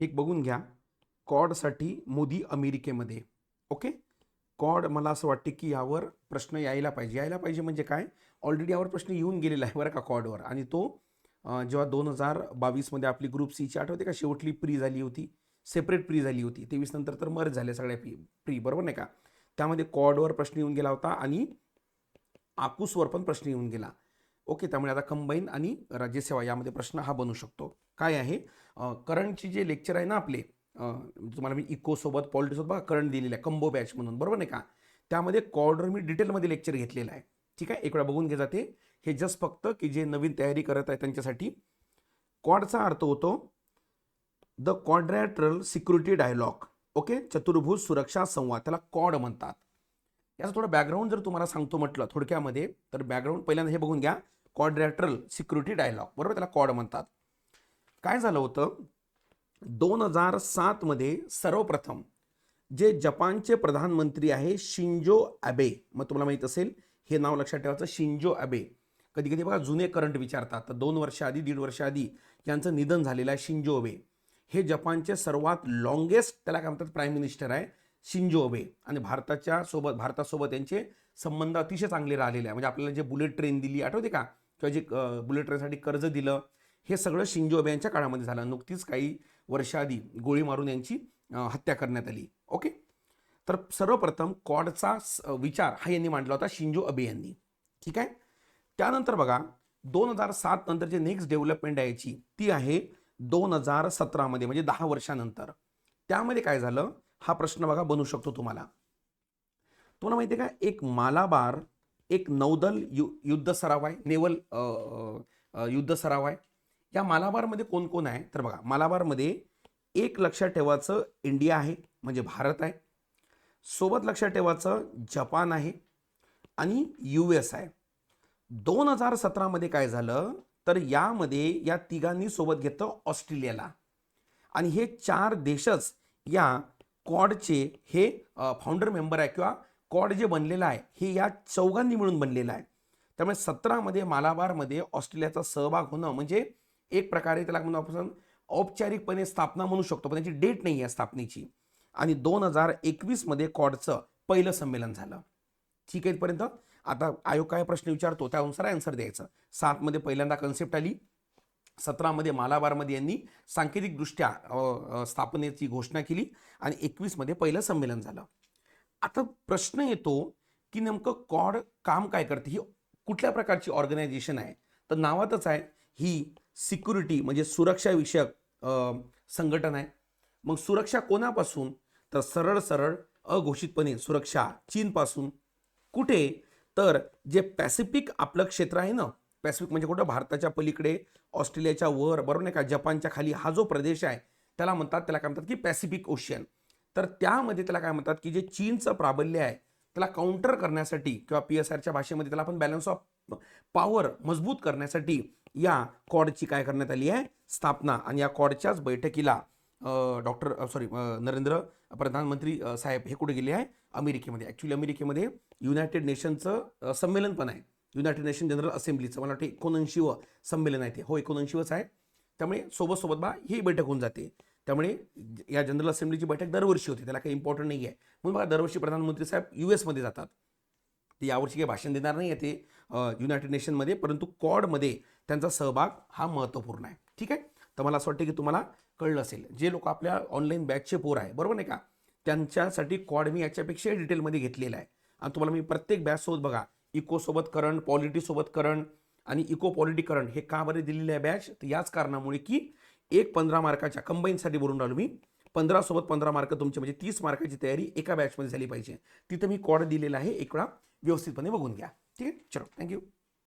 एक बघून घ्या. कॉडसाठी मोदी अमेरिकेमध्ये. ओके? कॉड मला असं वाटते की यावर प्रश्न यायला पाहिजे. यायला पाहिजे म्हणजे काय? ऑलरेडी यावर प्रश्न येऊन गेलेला आहे बरं का कॉडवर. आणि तो जेव्हा दोन हजार बावीसमध्ये आपली ग्रुप सीची आठवते का? शेवटली प्री झाली होती. सेपरेट प्री झाली होती. तेवीस नंतर तर मर्ज झाल्या सगळ्या प्री प्री बरोबर नाही का? त्यामध्ये कॉडवर प्रश्न येऊन गेला होता आणि आकुसवर पण प्रश्न येऊन गेला. ओके त्यामुळे आता कंबाईन आणि राज्यसेवा यामध्ये प्रश्न हा बनू शकतो. काय आहे? करंटची जे लेक्चर आहे ना आपले तुम्हाला मी इकोसोबत पॉलिटीसोबत बघा करंट दिलेलं आहे कंबो बॅच म्हणून बरोबर नाही का? त्यामध्ये कॉर्डर मी डिटेलमध्ये लेक्चर घेतलेलं आहे. ठीक आहे? एक वेळा बघून घे जाते. हे जस्ट फक्त की जे नवीन तयारी करत आहे त्यांच्यासाठी. कॉडचा अर्थ होतो the quadrilateral security dialogue. Okay? चतुर्भुज सुरक्षा संवाद त्याला कॉड म्हणतात. याचा थोडं बॅकग्राऊंड जर तुम्हाला सांगतो म्हटलं थोडक्यामध्ये तर बॅकग्राऊंड पहिल्यांदा हे बघून घ्या. कॉड्रॅट्रल सिक्युरिटी डायलॉग बरोबर? त्याला कॉड म्हणतात. काय झालं होतं? दोन हजार सातमध्ये सर्वप्रथम जे जपानचे प्रधानमंत्री आहे शिंजो अॅबे मग तुम्हाला माहीत असेल हे नाव लक्षात ठेवायचं शिंजो अॅबे. कधी कधी बघा जुने करंट विचारतात. तर दोन वर्षाआधी दीड वर्ष आधी यांचं निधन झालेलं आहे शिंजो अबे. हे जपानचे सर्वात लॉंगेस्ट त्याला काय म्हणतात प्राईम मिनिस्टर आहे शिंजो अबे. आणि भारताच्या सोबत भारतासोबत यांचे संबंध अतिशय चांगले राहिलेले आहे. म्हणजे आपल्याला जे बुलेट ट्रेन दिली आठवते का? किंवा जे बुलेट ट्रेनसाठी कर्ज दिलं हे सगळं शिंजो अबे यांच्या काळामध्ये झालं. नुकतीच काही वर्षाआधी गोळी मारून यांची हत्या करण्यात आली. ओके? तर सर्वप्रथम कॉडचा विचार हा यांनी मांडला होता शिंजो अबे यांनी ठीक आहे? त्यानंतर बघा दोन हजार सात नंतर जे नेक्स्ट डेव्हलपमेंट आहे याची ती आहे दोन हजार सतरामध्ये म्हणजे दहा वर्षानंतर. त्यामध्ये काय झालं? हा प्रश्न बघा बनू शकतो तुम्हाला. तुम्हाला माहिती आहे का? एक मालाबार एक नौदल यु युद्ध सराव आहे नेवल युद्ध सराव आहे या मालाबारमध्ये कोण कोण आहे? तर बघा मालाबारमध्ये एक लक्षात ठेवायचं इंडिया आहे म्हणजे भारत आहे. सोबत लक्षात ठेवायचं जपान आहे आणि यू एस आहे. दोन हजार सतरामध्ये काय झालं? तर यामध्ये या तिघांनी सोबत घेतलं ऑस्ट्रेलियाला. आणि हे चार देशच या कॉडचे हे फाउंडर मेंबर आहे किंवा कॉड जे बनलेलं आहे हे या चौघांनी मिळून बनलेलं आहे. त्यामुळे सतरामध्ये मालाबारमध्ये ऑस्ट्रेलियाचा सहभाग होणं म्हणजे एक प्रकारे त्याला म्हणून आपण औपचारिकपणे स्थापना म्हणू शकतो पण त्याची डेट नाही आहे स्थापनेची. आणि दोन हजार एकवीसमध्ये कॉडचं पहिलं संमेलन झालं. ठीक आहे इथपर्यंत? आता आयोग काय प्रश्न विचारतो त्यानुसार आन्सर द्यायचं. सातमध्ये पहिल्यांदा कन्सेप्ट आली. सतरामध्ये मालाबारमध्ये यांनी सांकेतिकदृष्ट्या स्थापनेची घोषणा केली. आणि एकवीसमध्ये पहिलं संमेलन झालं. आता प्रश्न येतो की नेमकं कॉड काम काय करते? ही कुठल्या प्रकारची ऑर्गनायझेशन आहे? तर नावातच आहे ही सिक्युरिटी म्हणजे सुरक्षाविषयक संघटन आहे. मग सुरक्षा कोणापासून? तर सरळ सरळ अघोषितपणे सुरक्षा चीनपासून. कुठे? तर जे पॅसिफिक आपलं क्षेत्र आहे ना पॅसिफिक म्हणजे कुठं? भारताच्या पलीकडे ऑस्ट्रेलियाच्या वर बरोबर नाही का? जपानच्या खाली हा जो प्रदेश आहे त्याला म्हणतात त्याला काय म्हणतात की पॅसिफिक ओशियन. तर त्यामध्ये त्याला काय म्हणतात की जे चीनचं प्राबल्य आहे त्याला काउंटर करण्यासाठी किंवा पी एस आरच्या भाषेमध्ये त्याला आपण बॅलन्स ऑफ पॉवर मजबूत करण्यासाठी या कॉडची काय करण्यात आली आहे? स्थापना. आणि या कॉडच्याच बैठकीला डॉक्टर सॉरी नरेंद्र प्रधानमंत्री साहेब हे कुठे गेले आहे? अमेरिकेमध्ये. ॲक्च्युली अमेरिकेमध्ये युनायटेड नेशनचं संमेलन पण आहे. युनायटेड नेशन जनरल असेंब्लीचं मला वाटतं एकोणऐंशीवं संमेलन आहे ते. हो एकोणऐंशीवंच आहे. त्यामुळे सोबत सोबत बा ही बैठक होऊन जाते. त्यामुळे या जनरल असेंब्लीची बैठक दरवर्षी होती त्याला काही इम्पॉर्टंट नाही आहे म्हणून बघा दरवर्षी प्रधानमंत्री साहेब यू एसमध्ये जातात. ते यावर्षी काही भाषण देणार नाही आहे ते युनायटेड नेशनमध्ये परंतु कॉडमध्ये त्यांचा सहभाग हा महत्त्वपूर्ण आहे. ठीक आहे? तर मला असं वाटतं की तुम्हाला कळलं असेल. जे लोक आपल्या ऑनलाईन बॅचचे पोर आहे बरोबर नाही का? त्यांच्यासाठी कॉड मी याच्यापेक्षा डिटेलमध्ये घेतलेला आहे. आणि तुम्हाला मी प्रत्येक बॅचसोबत बघा इकोसोबत करंट पॉलिटीसोबत करंट आणि इको पॉलिटी करंट हे का बरे दिलेले आहे बॅच तर याच कारणामुळे की एक पंधरा मार्काच्या कंबाईनसाठी बोलून राहिलो मी. पंधरासोबत पंधरा मार्क तुमचे म्हणजे तीस मार्काची तयारी एका बॅचमध्ये झाली पाहिजे. तिथं मी कॉड दिलेला आहे एक वेळा व्यवस्थितपणे बघून घ्या. ठीक आहे? चलो थँक्यू